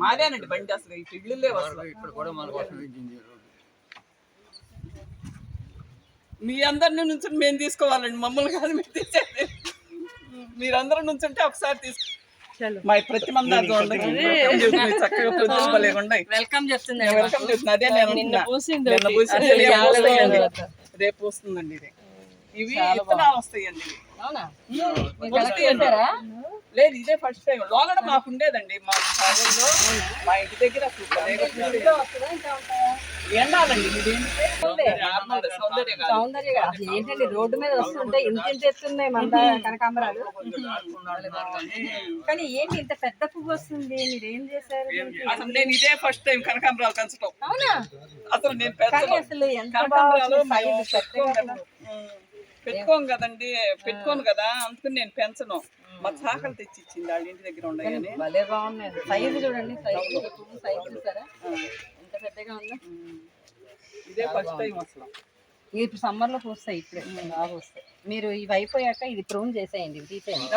మాదేనండి బండి అసలు ఇటు ఇల్లులే వస్తాయి ఇక్కడ కూడా మన కోసం ఇచ్చింది మీ అందరిని నుంచి మేము తీసుకోవాలండి. మమ్మల్ని కాదు మీరు తీసేది మీరందరూ నుంచుంటే ఒకసారి తీసుకో మా ప్రతి మంది చక్కగా ఉన్నాయి. వెల్కమ్ చెప్తుంది వెల్కమ్ చెప్తుంది. అదే నేను నిన్న. పూసింది రేపు వస్తుందండి. ఇది. ఇవి విత్తనాలు వస్తాయండి. లేదు ఇదే ఫస్ట్ టైం లోగడ మాకు ఉండేదండి మా కాలేజీలో. మా ఇంటి దగ్గర అసలు భలేగా ఉండేది. ఎండాలండి ఇది. నార్మల్ సౌందర్య కాదు. సౌందర్య గారు. అసలు ఏంటండి రోడ్డు మీద వస్తుంటే ఇంత ఇంత ఎత్తున్నాయి మన కనకాంబరాలు. కానీ ఏంటి ఇంత పెద్ద పువ్వు వస్తుంది? మీరు ఏం చేశారు? అసలు నేను ఇదే ఫస్ట్ టైం కనకాంబరాలు పెంచడం అవునా? అసలు నేను అసలు ఎంత పెట్టుకోం కదా. ఉమ్, పెట్టుకోం కదండి. పెట్టుకోను కదా. అందుకని నేను పెంచను. మా చాకలు తెచ్చి ఇచ్చింది వాళ్ళ ఇంటి దగ్గర ఉండగానే. భలే బాగున్నాయి. సైజు చూడండి. సైజు సైజు చూసారా? పెద్దగా ఉందో? ఇదే ఫస్ట్ టైం అసలు. ఇది ఇప్పుడు సమ్మర్లో పూస్తాయి ఇప్పుడే. బాగా వస్తాయి. మీరు ఇవి అయిపోయాక ఇది ప్రూన్ చేసేయండి ఇవి తీసేయండి.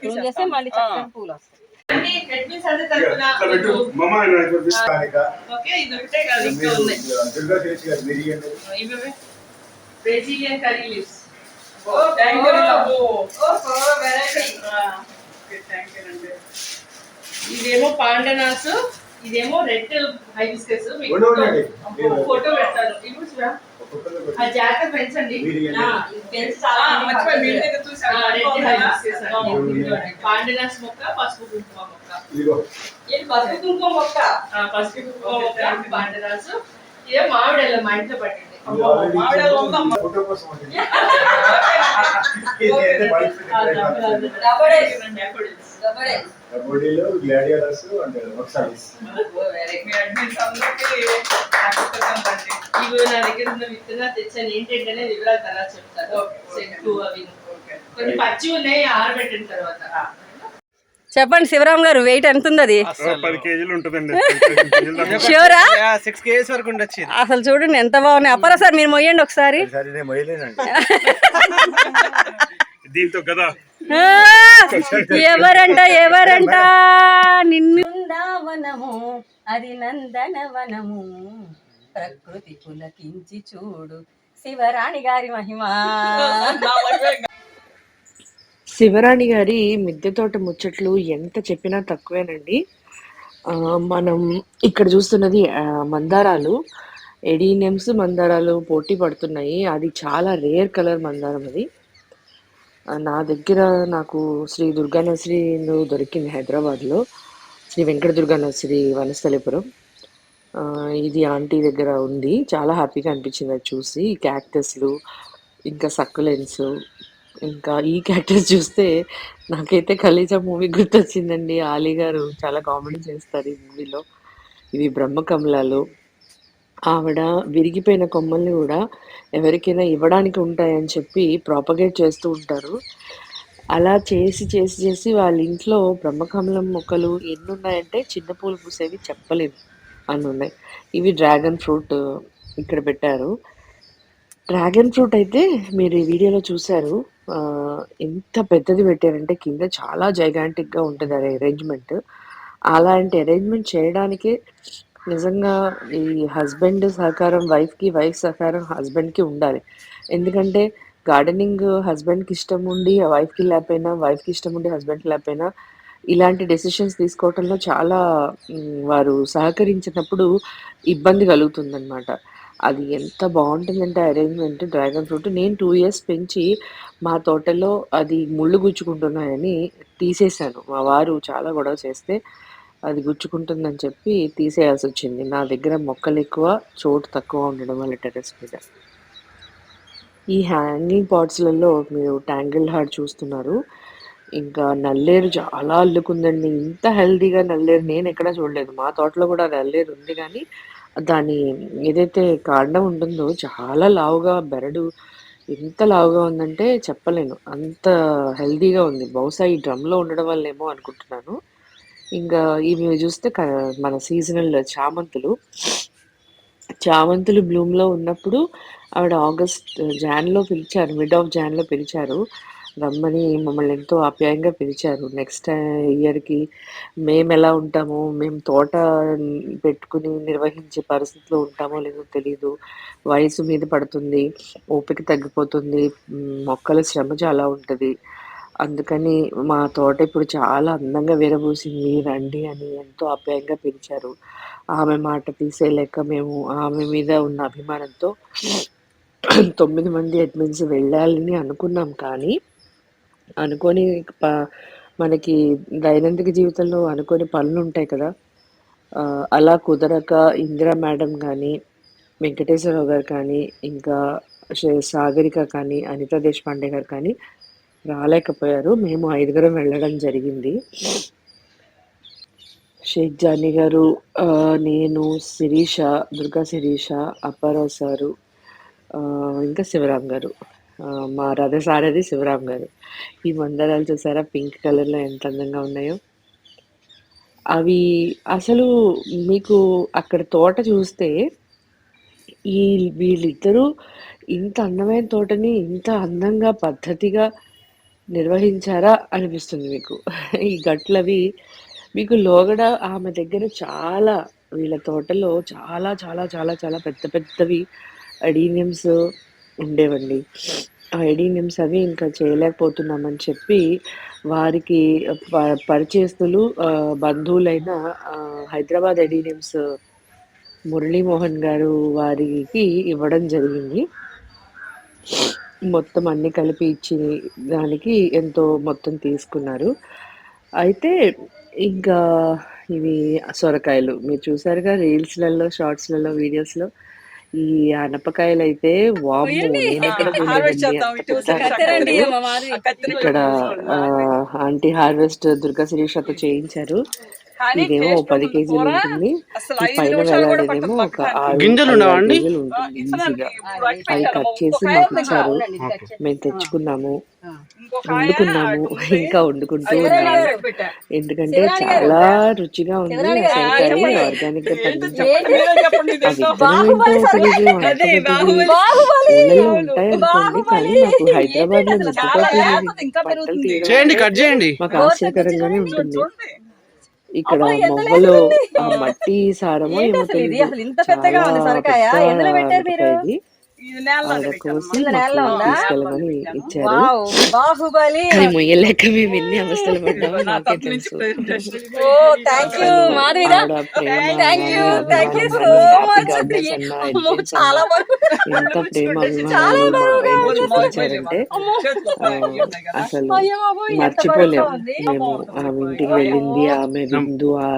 ప్రూన్ చేస్తే మళ్ళీ చక్కగా పూలు వస్తాయి. Brazilian curry leaves oh thank you ఓహో. వెరైటీ. థ్యాంక్ యూ అండి ఇదేమో పాండనాస్. ఇదేమో రెడ్ హైబిస్కస్. ఫోటో పెడతాను ఇప్పుడు చూడా ఆ జాగ్రత్త పెంచండి. పాండనాస్ మొక్క పసుపు కుంకుమ మొక్క. పసుపు కుంకుమ మొక్క? ఆ, పసుపు కుంకుమ మొక్క పాండనాస్ ఇదే మామిడి మా ఇంట్లో పట్టింది ఇది కబడ్డీలో గ్లాడియాలర్స్ అండ్ పండి ఇవి నా దగ్గర ఉన్న విత్తనాలు తెచ్చాను. ఏంటంటే వివరాలు తర్వాత చెప్తాను. చెట్టు అవి. కొన్ని పచ్చి ఉన్నాయి ఆరబెట్టిన తర్వాత. చెప్పండి శివరామ్ గారు వెయిట్ ఎంత ఉంది అది పది కేజీలు ఉంటుందండి. షూరా సిక్స్ కేజీస్ వరకు ఉండొచ్చు ఇది. అసలు చూడండి ఎంత బాగున్నాయి. అప్పరా సార్ మీరు మొయ్యండి ఒకసారి. దీంతో కదా. ఎవరంట ఎవరంట? నిన్ను బృందావనము అది నందనవనము. ప్రకృతి పులకించి చూడు శివరాణి గారి మహిమ. శివరాణి గారి మిద్దె తోట ముచ్చట్లు ఎంత చెప్పినా తక్కువేనండి. మనం ఇక్కడ చూస్తున్నది మందారాలు. ఎడీనియమ్స్ మందారాలు పోటీ పడుతున్నాయి. అది చాలా రేర్ కలర్ మందారం అది. నా దగ్గర నాకు శ్రీ దుర్గా నర్సరీ దొరికింది హైదరాబాద్లో. శ్రీ వెంకట దుర్గా నర్సరీ వనస్థలిపురం ఇది ఆంటీ దగ్గర ఉంది. చాలా హ్యాపీగా అనిపించింది అది చూసి. క్యాక్టస్లు ఇంకా సక్కులెన్స్ ఇంకా ఈ క్యారెక్టర్స్ చూస్తే నాకైతే ఖలీజా మూవీ గుర్తొచ్చిందండి. ఆలీ గారు చాలా కామెడీ చేస్తారు ఈ మూవీలో. ఇవి బ్రహ్మకమలాలు. ఆవిడ విరిగిపోయిన కొమ్మల్ని కూడా ఎవరికైనా ఇవ్వడానికి ఉంటాయని చెప్పి ప్రాపగేట్ చేస్తూ ఉంటారు. అలా చేసి చేసి చేసి వాళ్ళ ఇంట్లో బ్రహ్మకమలం మొక్కలు ఎన్ని ఉన్నాయంటే చిన్న పూలు పూసేవి చెప్పలేదు అని ఉన్నాయి. ఇవి డ్రాగన్ ఫ్రూట్ ఇక్కడ పెట్టారు. డ్రాగన్ ఫ్రూట్ అయితే మీరు ఈ వీడియోలో చూశారు. ఎంత పెద్దది పెట్టారంటే కింద చాలా జైగాంటిక్గా ఉంటుంది అది అరేంజ్మెంట్ అలాంటి అరేంజ్మెంట్ చేయడానికే నిజంగా ఈ హస్బెండ్ సహకారం వైఫ్కి కి వైఫ్ సహకారం హస్బెండ్కి కి ఉండాలి. ఎందుకంటే గార్డెనింగ్కి ఇష్టం ఉండి wife కి లేకపోయినా wife కి ఇష్టం ఉండి హస్బెండ్కి కి లేకపోయినా ఇలాంటి డెసిషన్స్ తీసుకోవటంలో చాలా వారు సహకరించినప్పుడు ఇబ్బంది కలుగుతుందన్నమాట. అది ఎంత బాగుంటుందంటే అరేంజ్మెంట్ డ్రాగన్ ఫ్రూట్ నేను టూ ఇయర్స్ పెంచి మా తోటలో అది ముళ్ళు గుచ్చుకుంటున్నాయని తీసేశాను. మా వారు చాలా గొడవ చేస్తే అది గుచ్చుకుంటుందని చెప్పి తీసేయాల్సి వచ్చింది నా దగ్గర మొక్కలు ఎక్కువ చోటు తక్కువ ఉండడం వల్ల టెరెస్ మీద ఈ హ్యాంగింగ్ పాట్స్లలో మీరు ట్యాంగిల్ హార్ట్ చూస్తున్నారు ఇంకా నల్లేరు చాలా అల్లుకుందండి ఇంత హెల్దీగా నల్లేరు నేను ఎక్కడా చూడలేదు మా తోటలో కూడా నల్లేరు ఉంది కానీ దాని ఏదైతే కాండం ఉంటుందో చాలా లావుగా బెరడు ఎంత లావుగా ఉందంటే చెప్పలేను. అంత హెల్దీగా ఉంది. బహుశా ఈ డ్రమ్‌లో ఉండడం వల్లేమో అనుకుంటున్నాను. ఇంకా ఇవి చూస్తే మన సీజనల్ చామంతులు. చామంతులు బ్లూమ్‌లో ఉన్నప్పుడు ఆవిడ ఆగస్ట్ జాన్‌లో పిలిచారు. మిడ్ ఆఫ్ జాన్‌లో పిలిచారు. రమ్మని మమ్మల్ని ఎంతో ఆప్యాయంగా పిలిచారు. నెక్స్ట్ ఇయర్‌కి మేము ఎలా ఉంటామో, మేము తోట పెట్టుకుని నిర్వహించే పరిస్థితిలో ఉంటామో లేదో తెలీదు. వయసు మీద పడుతుంది. ఓపిక తగ్గిపోతుంది. మొక్కల శ్రమ చాలా ఉంటుంది అందుకని మా తోట ఇప్పుడు చాలా అందంగా విరబూసింది. రండి అని ఎంతో ఆప్యాయంగా పిలిచారు. ఆమె మాట తీసేయలేక మేము ఆమె మీద ఉన్న అభిమానంతో తొమ్మిది మంది అడ్మిన్స్ వెళ్ళాలని అనుకున్నాం కానీ, అనుకోని ప మనకి దైనందిక జీవితంలో అనుకోని పనులు ఉంటాయి కదా! అలా కుదరక ఇందిరా మేడం కానీ వెంకటేశ్వరరావు గారు కానీ, ఇంకా సాగరిక కానీ, అనిత దేశపాండే గారు కానీ రాలేకపోయారు. మేము ఐదుగురం వెళ్ళడం జరిగింది. షేక్ జానీ గారు, నేను, శిరీష, దుర్గా శిరీష, అప్పారావు సారు, ఇంకా శివరాం గారు. మా రథ సారది శివరాం గారు. ఈ మందారాలు చూసారా పింక్ కలర్‌లో ఎంత అందంగా ఉన్నాయో? అవి అసలు మీకు అక్కడ తోట చూస్తే ఈ వీళ్ళిద్దరూ ఇంత అందమైన తోటని ఇంత అందంగా, పద్ధతిగా నిర్వహించారా అనిపిస్తుంది మీకు. ఈ గట్లవి మీకు లోగడ ఆమె దగ్గర చాలా వీళ్ళ తోటలో చాలా, చాలా, చాలా, చాలా పెద్ద పెద్దవి ఎడీనియమ్స్ ఉండేవండి. ఆ ఎడీనియమ్స్ అవి ఇంకా చేయలేకపోతున్నామని చెప్పి వారికి ప పరిచయస్తులు బంధువులైన హైదరాబాద్ ఎడీనియమ్స్ మురళీమోహన్ గారు వారికి ఇవ్వడం జరిగింది. మొత్తం అన్నీ కలిపి ఇచ్చి దానికి ఎంతో మొత్తం తీసుకున్నారు. అయితే ఇంకా ఇవి సొరకాయలు మీరు చూసారుగా రీల్స్‌లలో, షార్ట్స్‌లలో, వీడియోస్‌లో. ఈ. ఆ కత్తిరి ఇక్కడ ఆంటీ హార్వెస్ట్ దుర్గా శిరీషతో చేయించారు. ఇదేమో టేస్ట్ 10 ఉంటుంది కేజీలు. ఉంటుంది. పైన పట్టదు ఒక పక్కన. 6, గింజలు 5, ఉండవా 6 అండి? కేజీలు ఆ, ఉంటుంది ఇసరానికి ఈజీగా. ఇప్పుడు అట్టి అవి. కట్ చేసి మాకు ఇచ్చారు. మేము తెచ్చుకున్నాము. వండుకున్నాము. ఇంకా వండుకుంటూ ఉన్నాము. ఎందుకంటే. చాలా రుచిగా ఉంది. శివరాణి ఆ గారు, సొరకాయ చెప్పండి. ఆర్గానిక్‌గా ఏంటో పండించారు. చెప్పండి. మీరే చెప్పండి ఇది ఆ ఏంటో. విత్తనం ఏంటో బాహుబలి తెలీదు. అంత అదే పెద్దది బాహుబలి. బాహుబలి! ఊళ్ళల్లో ఉంటాయనుకోండి. కానీ! మాకు చేయండి అంటే కట్ చేయండి మాకు ఆశ్చర్యకరంగానే. ఉంటుంది. ఇక్కడ. ఆ మట్టి సారమో ఏమో. అసలు ఇంత పెద్దగా చాలా తీసుకెళ్ళమని ఇచ్చారు. వావ్ బాహుబలి. అది మొయ్యలేక మేము ఎన్ని అవస్థలు పడ్డామో నాకే తెలుసు. ప్రేమ ఎంత అభిమానాలు. చూపించారంటే అసలు అయ్యో బాబోయ్ ఎంత బరువుగా మర్చిపోలేం ఉంది మేము ఆమె ఇంటికి వెళ్ళింది ఆమె విందు ఆ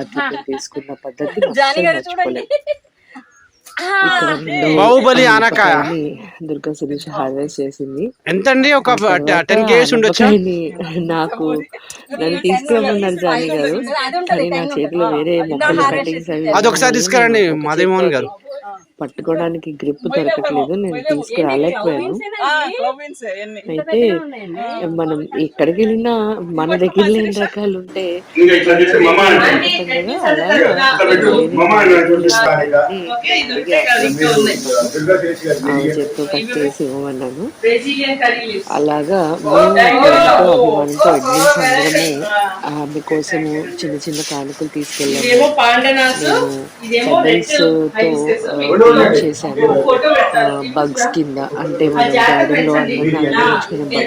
తీసుకున్న పద్ధతి జానీ అస్సలు గారు చూడండి మర్చిపోలేం ఇక్కడ రెండో బాహుబలి ఆనకాయ. దుర్గా శిరీష హార్వెస్ట్ చేసింది. ఎంతండి? ఒక ఆ తర్వాత టెన్ కేజీస్ ఉండొచ్చా? నాకు నన్ను తీసుకురమ్మన్నారు జానీ గారు అది ఉంటుంది, కానీ నా చేతిలో. వేరే మొక్కలు కటింగ్స్ అవి చేసి అది ఒకసారి ఉన్నాయి. తీసుకురండి ఒక మాదేమోహన్ గారు. పట్టుకోవడానికి గ్రిప్ దొరకట్లేదు నేను తీసుకురాలేకపోయాను అయితే మనం ఎక్కడికి వెళ్ళినా మన దగ్గర లేని రకాలు. ఉంటే. చేత్తో కట్ చేసి ఇవ్వమన్నాను. అలాగా Oh, మేము అభిమానంతో అడ్మిన్స్ Oh, అందరము nice. ఆమె కోసము చిన్న చిన్న కానుకలు తీసుకెళ్ళాము. ఫోటో పెడతాను బగ్స్ కింద అంటే మన గార్డెన్లో అందంగా అలంకరించుకునే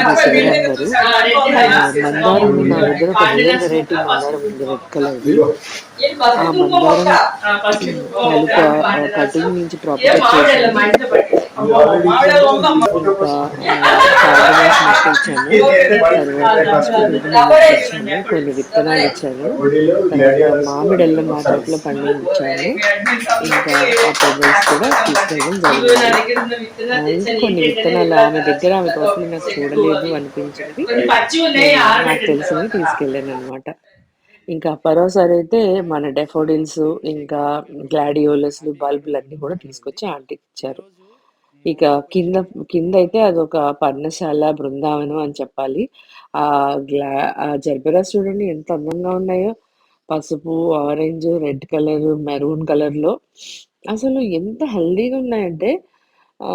బగ్స్ కింద ఇది మందారం నా దగ్గర ఒక రేర్ వెరైటీ మందారం ఉంది రెడ్ కలర్ ఆ మందారం కటింగ్ నుంచి ప్రాపర్గా చేశాను తర్వాత కొన్ని విత్తనాలు ఇచ్చాను మామిడి అల్లం మా తోటలో పండించాను ఇంకా ఆ కూడా తీసుకెళ్ళడం జరిగింది కొన్ని విత్తనాలు ఆమె దగ్గర ఆమె కోసం నాకు చూడలేదు అనిపించింది నాకు తెలిసింది తీసుకెళ్ళాను అనమాట ఇంకా పరోసారి అయితే మన డెఫోడిల్స్ ఇంకా గ్లాడియోలస్ బల్బులు అన్ని కూడా తీసుకొచ్చి ఆంటీకి ఇచ్చారు ఇక కింద కింద అయితే అదొక పర్ణశాల బృందావనం అని చెప్పాలి. ఆ గ్లా ఆ జర్బెరాస్ చూడండి ఎంత అందంగా ఉన్నాయో. పసుపు ఆరెంజ్ రెడ్ కలర్ మెరూన్ కలర్లో అసలు ఎంత హెల్దీగా ఉన్నాయంటే ఆ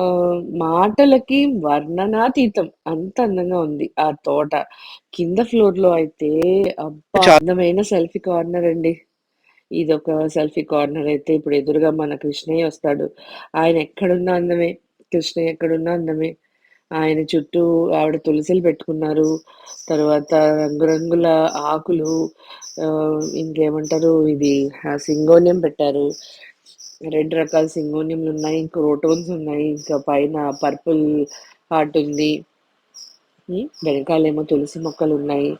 మాటలకి వర్ణనాతీతం. అంత అందంగా ఉంది ఆ తోట. కింద ఫ్లోర్లో అయితే అబ్బా అందమైన సెల్ఫీ కార్నర్ అండి. ఇదొక సెల్ఫీ కార్నర్ అయితే ఇప్పుడు ఎదురుగా మన కృష్ణయ్య వస్తాడు. ఆయన ఎక్కడున్నా అందమే. కృష్ణయ్య ఎక్కడున్నా అందమే. ఆయన చుట్టూ ఆవిడ తులసిలు పెట్టుకున్నారు. తర్వాత రంగురంగుల ఆకులు ఇంకేమంటారు ఇది ఆ, సింగోనియం పెట్టారు. రెండు రకాల సింగోనియంలు ఉన్నాయి క్రోటోన్స్ ఉన్నాయి ఇంకా పైన పర్పుల్ హార్ట్ ఉంది. వెనకాలేమో తులసి మొక్కలు ఉన్నాయి.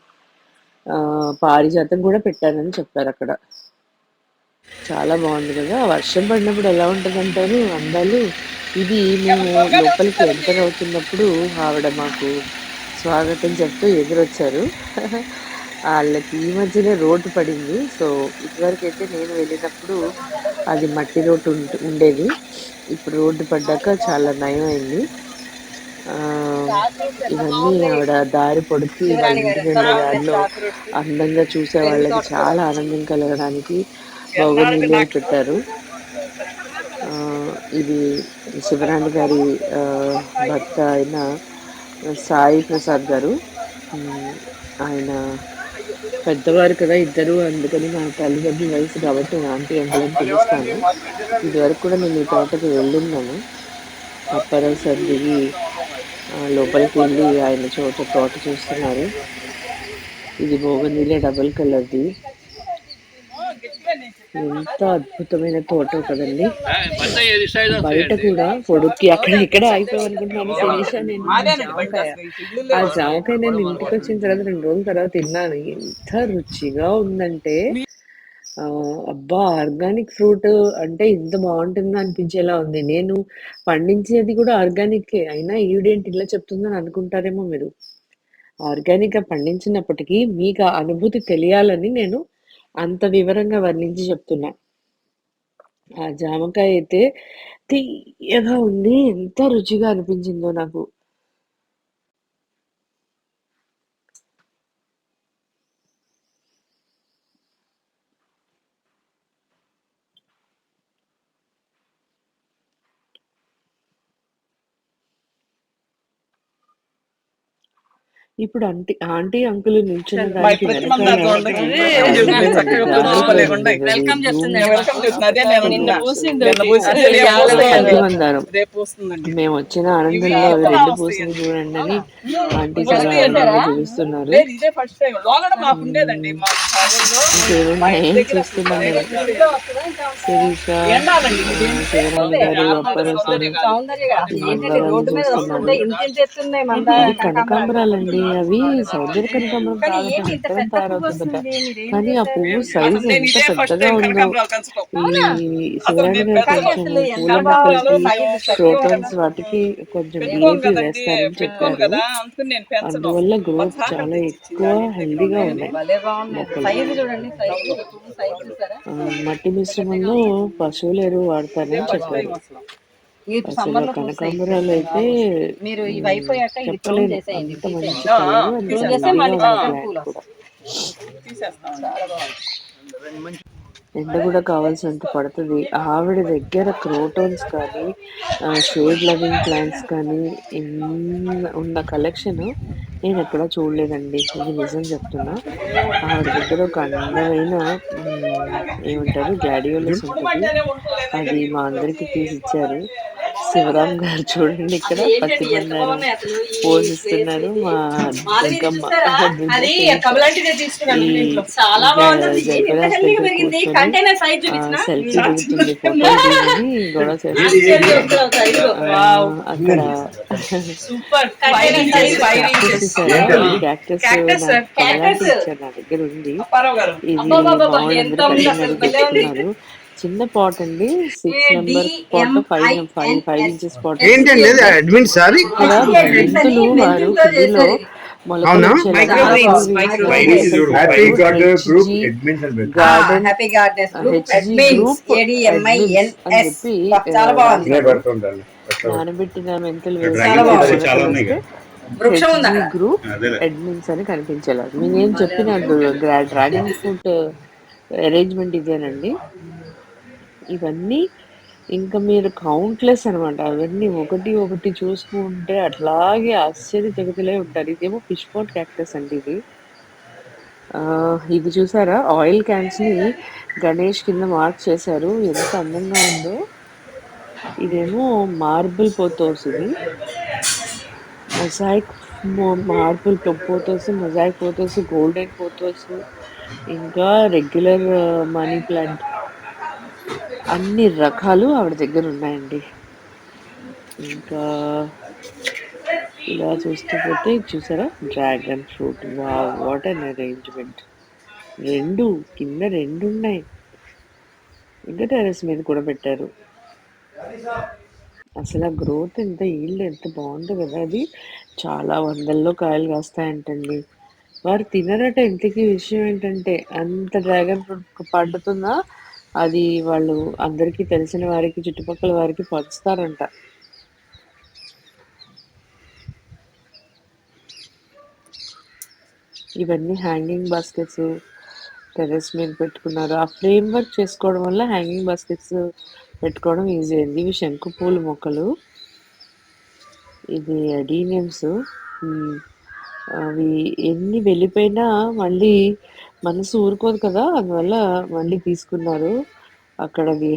ఆ పారిజాతం కూడా పెట్టారని చెప్పారు అక్కడ. చాలా బాగుంది కదా. వర్షం పడినప్పుడు ఎలా ఉంటుంది అంటారు అందాలు? ఇది మేము లోపలికి ఎంటర్ అవుతున్నప్పుడు ఆవిడ మాకు స్వాగతం చెప్తూ ఎదురొచ్చారు. వాళ్ళకి ఈ మధ్యనే రోడ్డు పడింది. సో ఇదివరకు అయితే నేను వెళ్ళినప్పుడు అది మట్టి రోడ్డు ఉండేది. ఇప్పుడు రోడ్డు పడ్డాక చాలా నయం అయింది ఇవన్నీ ఆవిడ దారి పొడిచి వాళ్ళ వెళ్ళే దారిలో అందంగా చూసే వాళ్ళకి చాలా ఆనందం కలగడానికి బౌగనీలు పెట్టారు. ఇది శివరాణి గారి భర్త అయిన సాయి ప్రసాద్ గారు. ఆయన పెద్దవారు కదా ఇద్దరు అందుకని నా తల్లిదండ్రుల వయసు కాబట్టి ఆంటీ అంకుల్ అని పిలుస్తాను. ఇదివరకు కూడా నేను ఈ తోటకి వెళ్ళున్నాను అప్పారావు సార్ దిగి లోపలికి వెళ్ళి ఆయన చోట తోట చూస్తున్నారు. ఇది బోగనీలే డబుల్ కలర్ది. ఎంత అద్భుతమైన తోట కదండి. బయట కూడా పొడుక్కి అక్కడ ఇక్కడ అయిపోయి అనుకుంటున్నాను శిరీష నేను జామకాయ ఆ జామకాయ నేను ఇంటికి వచ్చిన తర్వాత రెండు రోజుల తర్వాత తిన్నాను. ఎంత రుచిగా ఉందంటే అబ్బా ఆర్గానిక్ ఫ్రూట్ అంటే ఇంత బాగుంటుందా అనిపించేలా ఉంది. నేను పండించేది కూడా ఆర్గానిక్ అయినా ఈవిడేంటి ఇలా చెప్తుందని అనుకుంటారేమో మీరు. ఆర్గానిక్గా పండించినప్పటికీ మీకు ఆ అనుభూతి తెలియాలని నేను అంత వివరంగా వర్ణించి చెప్తున్నా. ఆ జామకాయ అయితే తీయగా ఉంది. ఎంత రుచిగా అనిపించిందో నాకు ఇప్పుడు ఆంటీ ఆంటీ అంకుల్ నిల్చున్న దానికి ప్రతి వెనకాల మంది అట్లా ఉండదు. ఉంటుందండి. చక్కగా గాజులు లోపలే ఉన్నాయి. ఉన్నాయి. వెల్కమ్ చేస్తుంది. రూమ్ వెల్కమ్ చేస్తున్నా. అదే నేను నిన్న ఉన్నా. పూసింది నిన్న పూస్తుంది. అగ్గి మందారం రేపు పూస్తుందండి మేము వచ్చిన ఆనందంలో అవి రెండు పూసింది చూడండి అని ఆంటీ చాలా ఆనందంగా చూపిస్తున్నారు లేదు ఇదే ఫస్ట్ టైం లోగడ మాకు ఉండేదండి. మా కాలేజీలో ఇంకేమున్నాయి ఏం చూస్తున్నాం. మేము శిరీష ఎండాలండి. ఇది. శివరాణి గారు అప్పారావు సార్ సౌందర్య గారు. ఏంటంటే రోడ్డు మీద వస్తుంటే ఇంత ఇంత ఎత్తున్నాయి మంద? అవి కనకాంబరాలండి. అవి సౌందర్య కనకాంబరం పువ్వు తయారవుతుందట కానీ ఆ పువ్వు సైజు ఎంత పెద్దగా ఉందో ఈ కొంచెం పూల మొక్కలకి ప్రోటాన్స్ వాటికి కొంచెం కదండి వేస్తారని చెప్పారు. అందువల్ల గ్రోత్ చాలా ఎక్కువ. హెల్దీగా ఉన్నాయి మట్టి మిశ్రమంలో పశువుల ఎరువు వాడతారని చెప్పారు. అసలు కనకాంబరాలు అయితే మీరు ఇవి అయిపోయాక ఇది చేసేయండి. చేస్తే మళ్ళీ పూలు ఎండ కూడా కావాల్సినంత పడుతుంది. ఆవిడ దగ్గర క్రోటోన్స్ కానీ షేడ్ లవింగ్ ప్లాంట్స్ కానీ ఉన్న కలెక్షన్ నేను ఎక్కడ చూడలేదండి. ఇది నిజం చెప్తున్నా. ఆవిడ దగ్గర ఒక అందమైన ఏమంటారు గ్లాడియోలస్ ఉంటుంది. అది మా అందరికి తీసి ఇచ్చారు. శివరాం గారు చూడండి ఇక్కడ పత్తి బంగారం పోషిస్తున్నారు మా దుర్గమ్మ సెల్ఫీ దిగుతుంది ఫోటో గొడవ అక్కడ క్యాక్టస్ ఇచ్చారు నా దగ్గర ఉంది. ఇది మామూలు అందరూ చిన్న పాట్ అండి. Six number pot five five five. Inches pot. ఏంటండి అడ్మిన్ సార్? మెంతులు వారు ఇదే పెడుతుంటాను. నానబెట్టిన మెంతులు. గ్రూప్ అడ్మిన్స్ అని కనిపించేలా. నేనేం చెప్పిన డ్రాగన్ ఫ్రూట్ అరేంజ్మెంట్ ఇదేనండి. ఇవన్నీ ఇంకా మీరు కౌంట్లెస్ అనమాట అవన్నీ ఒకటి ఒకటి చూసుకుంటే అట్లాగే ఆశ్చర్య ఉంటారు. ఇదేమో ఫిష్ పోట్ క్యాక్టస్ అండి ఇది. ఇది చూసారా? ఆయిల్ క్యాన్స్ని గణేష్ కింద మార్క్ చేశారు. ఎంత అందంగా ఉందో. ఇదేమో మార్బుల్ పోతోస్ ఇది. Mosaic marble pothos mosaic pothos golden pothos ఇంకా రెగ్యులర్ మనీ ప్లాంట్ అన్ని రకాలు ఆవిడ దగ్గర ఉన్నాయండి. ఇంకా ఇలా చూస్తూ పోతే ఇది చూసారా? Dragon fruit. వా వాట్ అన్ అరేంజ్మెంట్ రెండు కింద రెండు ఉన్నాయి. ఇంకా టెరెస్ మీద కూడా పెట్టారు. అసలు ఆ గ్రోత్ ఎంత ఈల్డ్ ఎంత బాగుంటుంది కదా. అది చాలా వందల్లో కాయలు కాస్తాయంటండి. వారు తినరట ఇంతకీ విషయం ఏంటంటే అంత డ్రాగన్ ఫ్రూట్ పడుతుందా? అది వాళ్ళు అందరికీ తెలిసిన వారికి చుట్టుపక్కల వారికి పంచుతారంట. ఇవన్నీ హ్యాంగింగ్ బాస్కెట్స్ టెరెస్ మీద పెట్టుకున్నారు. ఆ ఫ్రేమ్ వర్క్ చేసుకోవడం వల్ల హ్యాంగింగ్ బాస్కెట్స్ పెట్టుకోవడం ఈజీ అయింది. ఇవి శంకు పూల మొక్కలు. ఇది అడీనియమ్స్. అవి ఎన్ని వెళ్ళిపోయినా మళ్ళీ మనసు ఊరుకోదు కదా అందువల్ల మళ్ళీ తీసుకున్నారు. అక్కడవి